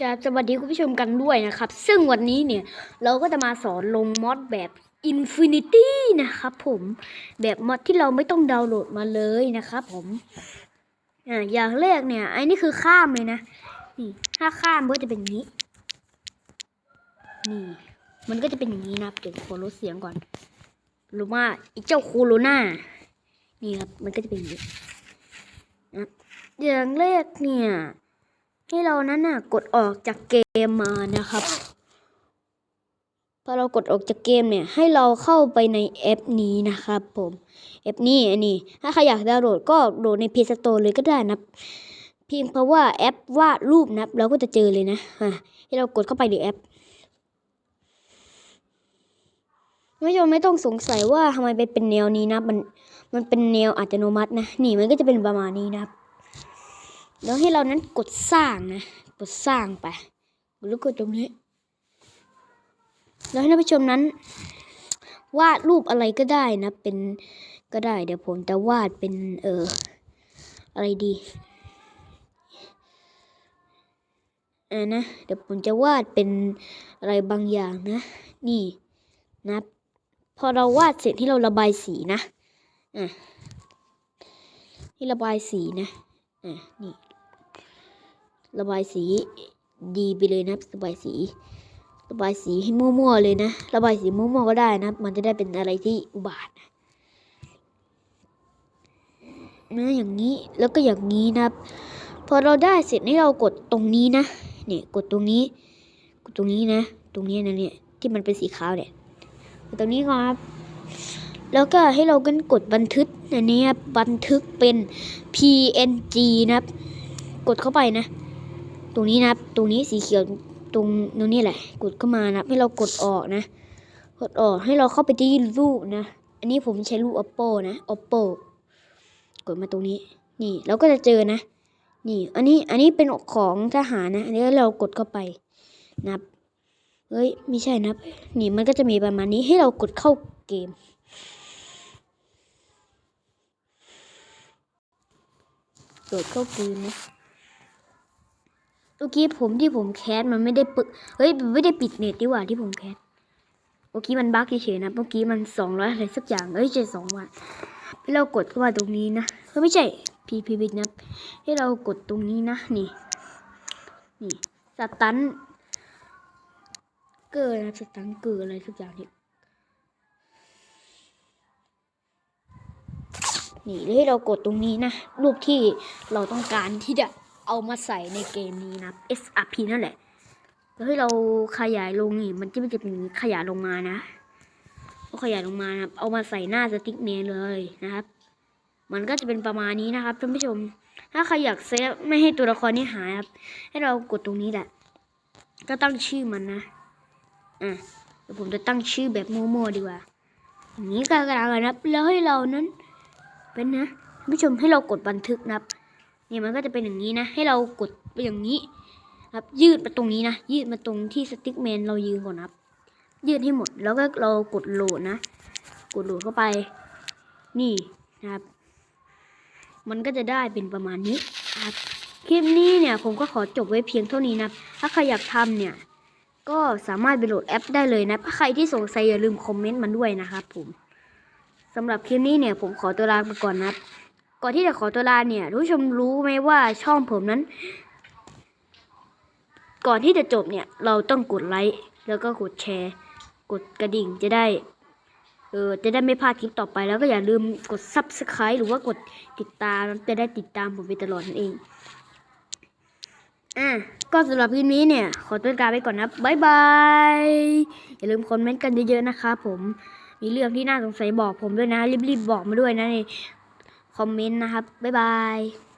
กราบสวัสดีคุณผู้ชมกันด้วยนะครับ ซึ่งวันนี้เนี่ยเราก็จะมาสอนลงมอดแบบ Infinity นะครับผมแบบมอดที่เราไม่ต้องดาวน์โหลดมาเลยนะครับผมอ่าอย่างแรกเนี่ยไอ้นี่คือข้ามเลยนะนี่ถ้าข้ามก็จะเป็นอย่างนี้นี่มันก็จะเป็นอย่างนี้นะเดี๋ยวขอลดเสียงก่อนรู้ว่าไอ้เจ้าโคโรนานี่ครับมันก็จะเป็นอย่างนี้นะอย่างแรกเนี่ย ให้เรานั้นน่ะกดออกจากเกมมานะครับพอเรากดออกจากเกมเนี่ยให้เราเข้าไปในแอปนี้นะครับผมแอปนี้อันนี้ ถ้าใครอยากดาวน์โหลดก็โหลดใน Play Store เลยก็ได้นะเพียงเพราะว่าแอปวาดรูปนะเราก็จะเจอเลยนะอะให้เรากดเข้าไปในแอปไม่ชมไม่ต้องสงสัยว่าทำไมเป็นเป็นแนวนี้นะมันมันเป็นแนวอัตโนมัตินะนี่มันก็จะเป็นประมาณนี้นะครับ แล้วให้เรานั้นกดสร้างนะ กดสร้างไปแล้วกดตรงนี้ แล้วให้ท่านผู้ชมนั้น วาดรูปอะไรก็ได้นะ เป็นก็ได้ เดี๋ยวผมจะวาดเป็น เออ อะไรดีอ่านะ เดี๋ยวผมจะวาดเป็นอะไรบางอย่างนะ นี่นะ พอเราวาดเสร็จที่เราระบายสีนะ อะที่ระบายสีนะ อะ นี่ ระบายสีดีไปเลยนะระบายสี ระบายสีให้มั่วๆเลยนะ ระบายสีมั่วๆก็ได้นะ มันจะได้เป็นอะไรที่อุบาทนะนะอย่างนี้แล้วก็อย่างนี้นะพอเราได้เสร็จให้เรากดตรงนี้นะเนี่ยกดตรงนี้ กดตรงนี้นะ ตรงนี้นะเนี่ยที่มันเป็นสีขาวเนี่ยกดตรงนี้ครับแล้วก็ให้เรากันกดบันทึกอันนี้บบันทึกเป็น PNG นะครับ กดเข้าไปนะ ตรงนี้นะตรงนี้สีเขียวตรงนู้นนี่แหละ กดเข้ามานะให้เรากดออกนะ กดออกให้เราเข้าไปที่รูปนะ อันนี้ผมใช้รูป oppo นะ oppo กดมาตรงนี้ นี่เราก็จะเจอนะ นี่ อันนี้อันนี้เป็นของทหารนะอันนี้เรากดเข้าไปนับเฮ้ยไม่ใช่นับนี่มันก็จะมีประมาณนี้ให้เรากดเข้าเกมกดเข้าเกมนะ มื่อกี้ผมที่ผมแคสมันไม่ได้ปึกเฮ้ยไม่ได้ปิดเน็ตดีกว่าที่ผมแคสเมื่อกี้มันบั๊กเฉยๆนะ เมื่อกี้มันสองร้อยอะไรสักอย่าง เอ้ยเจ็ดสองวันให้เรากดเข้ามาตรงนี้นะเฮ้ยไม่ใช่พีพีบิดนะให้เรากดตรงนี้นะ นี่ นี่สตันเกอร์นะสตันเกอร์อะไรสักอย่างนี่นี่ให้เรากดตรงนี้นะ รูปที่เราต้องการที่จะ เอามาใส่ในเกมนี้นะ SRP นั่นแหละแล้วให้เราขยายลงนี่มันจะไม่จะเป็นอย่างนี้ขยายลงมานะก็ขยายลงมานะครับเอามาใส่หน้าสติ๊กเมนเลยนะครับ มันก็จะเป็นประมาณนี้นะครับท่านผู้ชม ถ้าใครอยากเซฟไม่ให้ตัวละครนี้หายครับ ให้เรากดตรงนี้แหละ ก็ตั้งชื่อมันนะอะเดี๋ยวผมจะตั้งชื่อแบบโมั่ๆดีกว่าอย่างนี้ก็กระดาษนะครับแล้วให้เรานั้น เป็นนะท่านผู้ชมให้เรากดบันทึกนะครับ เนี่ยมันก็จะเป็นอย่างนี้นะ ให้เรากดไปอย่างนี้ ครับ ยืดมาตรงนี้นะ ยืดมาตรงที่สติ๊กแมนเรายืนก่อนครับ ยืดให้หมด แล้วก็เรากดโหลดนะ กดโหลดเข้าไป นี่นะครับ มันก็จะได้เป็นประมาณนี้ครับคลิปนี้เนี่ยผมก็ขอจบไว้เพียงเท่านี้นะ ถ้าใครอยากทำเนี่ย ก็สามารถไปโหลดแอปได้เลยนะ ถ้าใครที่สงสัยอย่าลืมคอมเมนต์มันด้วยนะครับผมสำหรับคลิปนี้เนี่ยผมขอตัวลาไปก่อนนะครับ ก่อนที่จะขอตัวลาเนี่ยทุกผู้ชมรู้ไหมว่าช่องผมนั้น ก่อนที่จะจบเนี่ย เราต้องกดไลค์แล้วก็กดแชร์ กดกระดิ่งจะได้เออจะได้ไม่พลาดคลิปต่อไปแล้วก็อย่าลืมกด subscribe หรือว่ากดติดตามจะได้ติดตามผมไปตลอดนั่นเองอะก็สำหรับคลิปนี้เนี่ย ขอตัวลาไปก่อนนะบ๊ายบาย อย่าลืมคอมเมนต์กันเยอะๆนะครับผมมีเรื่องที่น่าสงสัยบอกผมด้วยนะ รีบๆบอกมาด้วยนะใน คอมเมนต์นะครับ บ๊ายบาย